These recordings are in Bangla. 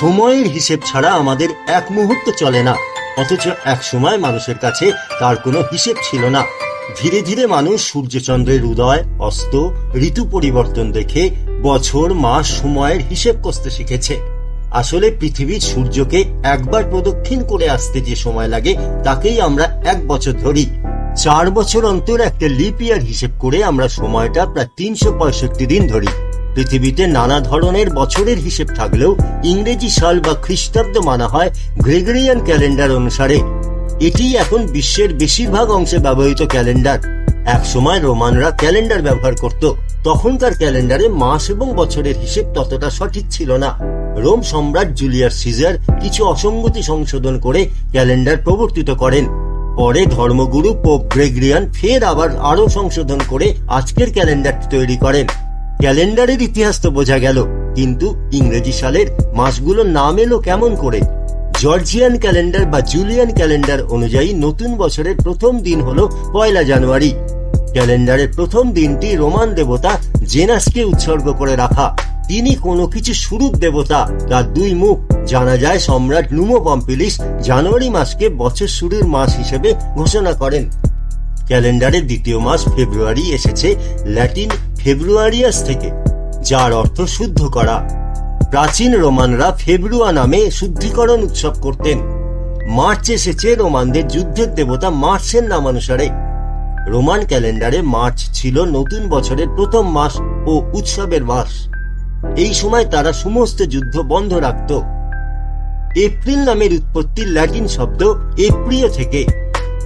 সময়ের হিসেব ছাড়া আমাদের এক মুহূর্ত চলে না। অথচ এক সময় মানুষের কাছে তার কোনো হিসেব ছিল না। ধীরে ধীরে মানুষ সূর্যচন্দ্রের উদয়, অস্ত, ঋতু পরিবর্তন দেখে বছর, মাস, সময়ের হিসেব কষতে শিখেছে। আসলে পৃথিবীর সূর্যকে একবার প্রদক্ষিণ করে আসতে যে সময় লাগে, তাকেই আমরা এক বছর ধরি। চার বছর অন্তর একটা লিপ ইয়ার হিসেব করে আমরা সময়টা প্রায় তিনশো পঁয়ষট্টি দিন ধরি। পৃথিবীতে নানা ধরনের বছরের হিসেব থাকলেও ইংরেজি সাল বা খ্রিস্টাব্দ মানা হয় গ্রেগরিয়ান ক্যালেন্ডার অনুসারে। এটি এখন বিশ্বের বেশিরভাগ অংশে ব্যবহৃত ক্যালেন্ডার। একসময় রোমানরা ক্যালেন্ডার ব্যবহার করত। তখনকার ক্যালেন্ডারে মাস এবং বছরের হিসেব ততটা সঠিক ছিল না। রোম সম্রাট জুলিয়াস সিজার কিছু অসঙ্গতি সংশোধন করে ক্যালেন্ডার প্রবর্তিত করেন। পরে ধর্মগুরু পোপ গ্রেগরিয়ান ফের আবার আরও সংশোধন করে আজকের ক্যালেন্ডারটি তৈরি করেন। ক্যালেন্ডারের ইতিহাস তো বোঝা গেল, কিন্তু ইংরেজি সালের মাসগুলোর নাম এলো কেমন করে? জর্জিয়ান ক্যালেন্ডার বা জুলিয়ান ক্যালেন্ডার অনুযায়ী নতুন বছরের প্রথম দিন হলো পয়লা জানুয়ারি। ক্যালেন্ডারের প্রথম দিনটি রোমান দেবতা জেনাসকে উৎসর্গ করে রাখা। তিনি কোনো কিছু শুরুর দেবতা, তার দুই মুখ। জানা যায় সম্রাট নুমো পম্পিলিস জানুয়ারি মাসকে বছর শুরুর মাস হিসেবে ঘোষণা করেন। ক্যালেন্ডারের দ্বিতীয় মাস ফেব্রুয়ারি এসেছে, ল্যাটিন ফেব্রুয়ারিয়াস থেকে, যার অর্থ শুদ্ধ করা। প্রাচীন রোমানরা ফেব্রুয়া নামে শুদ্ধিকরণ উৎসব করতেন। মার্চ এসেছে রোমানদের যুদ্ধের দেবতা মার্চের নামানুসারে। রোমান ক্যালেন্ডারে মার্চ ছিল নতুন বছরের প্রথম মাস ও উৎসবের মাস। এই সময় তারা সমস্ত যুদ্ধ বন্ধ রাখত। এপ্রিল নামের উৎপত্তি ল্যাটিন শব্দ এপ্রিয় থেকে,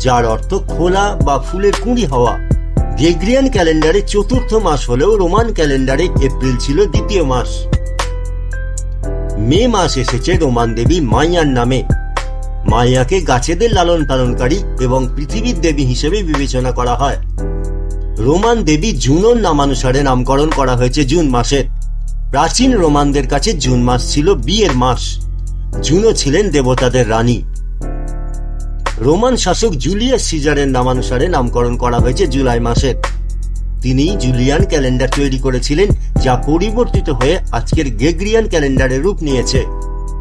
যার অর্থ খোলা বা ফুলের কুঁড়ি হওয়া। গ্রেগরিয়ান ক্যালেন্ডারে চতুর্থ মাস হলেও রোমান ক্যালেন্ডারে এপ্রিল ছিল দ্বিতীয় মাস। মে মাস এসেছে রোমান দেবী মাইয়ার নামে। মাইয়াকে গাছেদের লালন পালনকারী এবং পৃথিবীর দেবী হিসেবে বিবেচনা করা হয়। রোমান দেবী জুনোর নামানুসারে নামকরণ করা হয়েছে জুন মাসের প্রাচীন রোমানদের কাছে জুন মাস ছিল বিয়ের মাস। জুনো ছিলেন দেবতাদের রানী। রোমান শাসক জুলিয়াস সিজারের নামানুসারে নামকরণ করা হয়েছে জুলাই মাসের তিনি জুলিয়ান ক্যালেন্ডার তৈরি করেছিলেন, যা পরিবর্তিত হয়ে আজকের গেগ্রিয়ান ক্যালেন্ডারের রূপ নিয়েছে।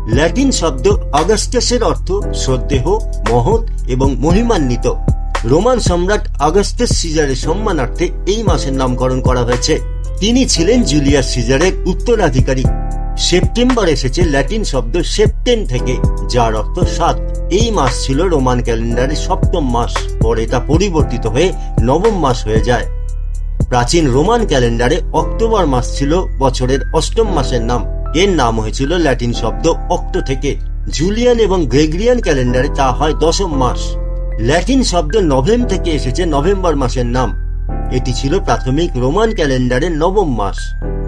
ল্যাটিন শব্দ অগাস্টাসের অর্থ শ্রদ্ধেহ মহৎ এবং মহিমান্বিত। রোমান সম্রাট অগাস্টাস সিজারের সম্মানার্থে এই মাসের নামকরণ করা হয়েছে। তিনি ছিলেন জুলিয়াস সিজারের উত্তরাধিকারী। সেপ্টেম্বর এসেছে ল্যাটিন শব্দ সেপ্টেন থেকে, যার অর্থ সাত। এই মাস ছিল রোমান ক্যালেন্ডারের সপ্তম মাস। পরে তা পরিবর্তিত হয়ে নবম মাস হয়ে যায়। প্রাচীন রোমান ক্যালেন্ডারে অক্টোবর মাস ছিল বছরের অষ্টম মাসের নাম। এর নাম হয়েছিল ল্যাটিন শব্দ অক্টো থেকে। জুলিয়ান এবং গ্রেগরিয়ান ক্যালেন্ডারে তা হয় দশম মাস। ল্যাটিন শব্দ নভেম থেকে এসেছে নভেম্বর মাসের নাম। এটি ছিল প্রাথমিক রোমান ক্যালেন্ডারের নবম মাস।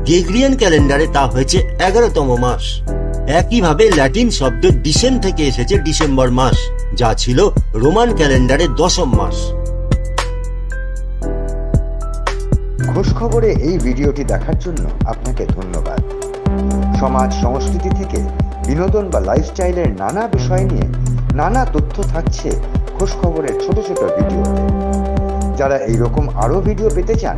গ্রেগরিয়ান ক্যালেন্ডারে তা হয়েছে এগারোতম মাস। একইভাবে ল্যাটিন শব্দ ডিসেন থেকে এসেছে ডিসেম্বর মাস, যা ছিল রোমান ক্যালেন্ডারের দশম মাস। খোঁজ খবরে এই ভিডিওটি দেখার জন্য আপনাকে ধন্যবাদ। সমাজ সংস্কৃতি থেকে বিনোদন বা লাইফস্টাইলের নানা বিষয় নিয়ে নানা তথ্য থাকছে খোঁজ খবরের ছোট ছোট ভিডিওতে। যারা এইরকম আরও ভিডিও পেতে চান